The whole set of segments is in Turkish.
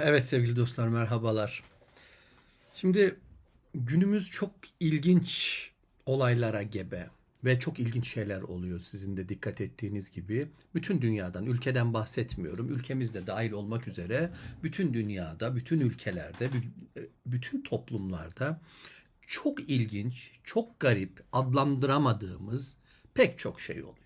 Evet sevgili dostlar merhabalar. Şimdi günümüz çok ilginç olaylara gebe ve çok ilginç şeyler oluyor sizin de dikkat ettiğiniz gibi. Bütün dünyadan, ülkeden bahsetmiyorum. Ülkemizde dahil olmak üzere bütün dünyada, bütün ülkelerde, bü- bütün toplumlarda çok ilginç, çok garip, adlandıramadığımız pek çok şey oluyor.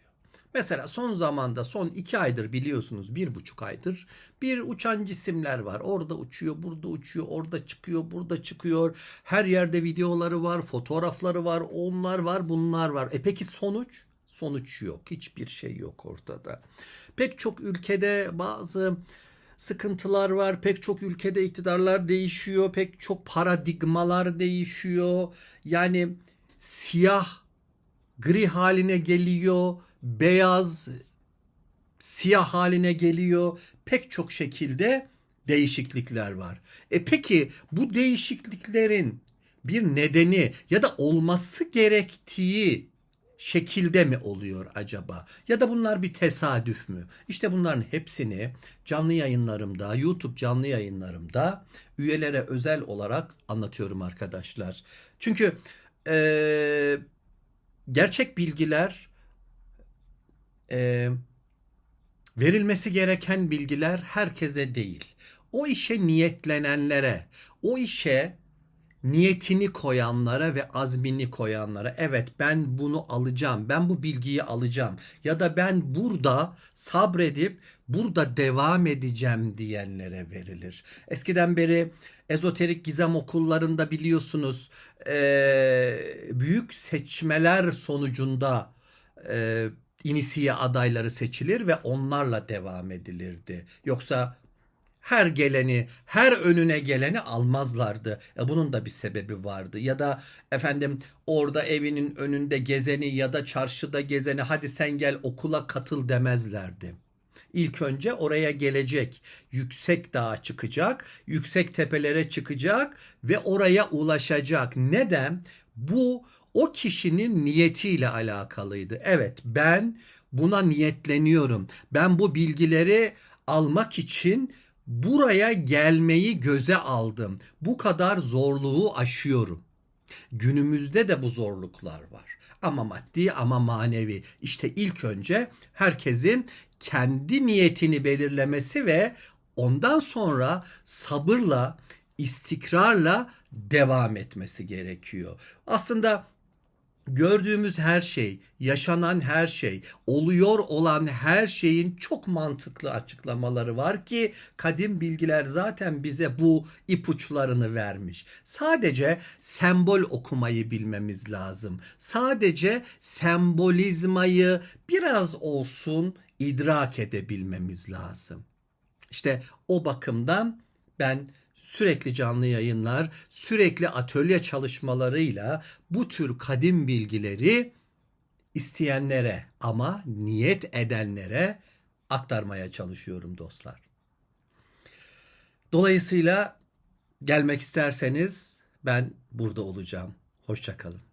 Mesela son zamanda son iki aydır biliyorsunuz bir buçuk aydır bir uçan cisimler var. Orada uçuyor, burada uçuyor, orada çıkıyor, burada çıkıyor. Her yerde videoları var, fotoğrafları var, onlar var, bunlar var. E peki sonuç? Sonuç yok. Hiçbir şey yok ortada. Pek çok ülkede bazı sıkıntılar var. Pek çok ülkede iktidarlar değişiyor. Pek çok paradigmalar değişiyor. Yani siyah gri haline geliyor, beyaz siyah haline geliyor. Pek çok şekilde değişiklikler var. E peki bu değişikliklerin bir nedeni ya da olması gerektiği şekilde mi oluyor acaba? Ya da bunlar bir tesadüf mü? İşte bunların hepsini canlı yayınlarımda, YouTube canlı yayınlarımda üyelere özel olarak anlatıyorum arkadaşlar. Çünkü eee gerçek bilgiler e, verilmesi gereken bilgiler herkese değil. O işe niyetlenenlere, o işe niyetini koyanlara ve azmini koyanlara evet ben bunu alacağım, ben bu bilgiyi alacağım ya da ben burada sabredip burada devam edeceğim diyenlere verilir. Eskiden beri ezoterik gizem okullarında biliyorsunuz eee, büyük seçmeler sonucunda eee inisiye adayları seçilir ve onlarla devam edilirdi. Yoksa her geleni, her önüne geleni almazlardı. E bunun da bir sebebi vardı. Ya da efendim orada evinin önünde gezeni ya da çarşıda gezeni hadi sen gel okula katıl demezlerdi. İlk önce oraya gelecek, yüksek dağa çıkacak, yüksek tepelere çıkacak ve oraya ulaşacak. Neden? Bu o kişinin niyetiyle alakalıydı. Evet, ben buna niyetleniyorum. Ben bu bilgileri almak için buraya gelmeyi göze aldım. Bu kadar zorluğu aşıyorum. Günümüzde de bu zorluklar var. Ama maddi ama manevi. İşte ilk önce herkesin kendi niyetini belirlemesi ve ondan sonra sabırla, istikrarla devam etmesi gerekiyor. Aslında gördüğümüz her şey, yaşanan her şey, oluyor olan her şeyin çok mantıklı açıklamaları var ki kadim bilgiler zaten bize bu ipuçlarını vermiş. Sadece sembol okumayı bilmemiz lazım. Sadece sembolizmayı biraz olsun idrak edebilmemiz lazım. İşte o bakımdan ben sürekli canlı yayınlar, sürekli atölye çalışmalarıyla bu tür kadim bilgileri isteyenlere ama niyet edenlere aktarmaya çalışıyorum dostlar. Dolayısıyla gelmek isterseniz ben burada olacağım. Hoşçakalın.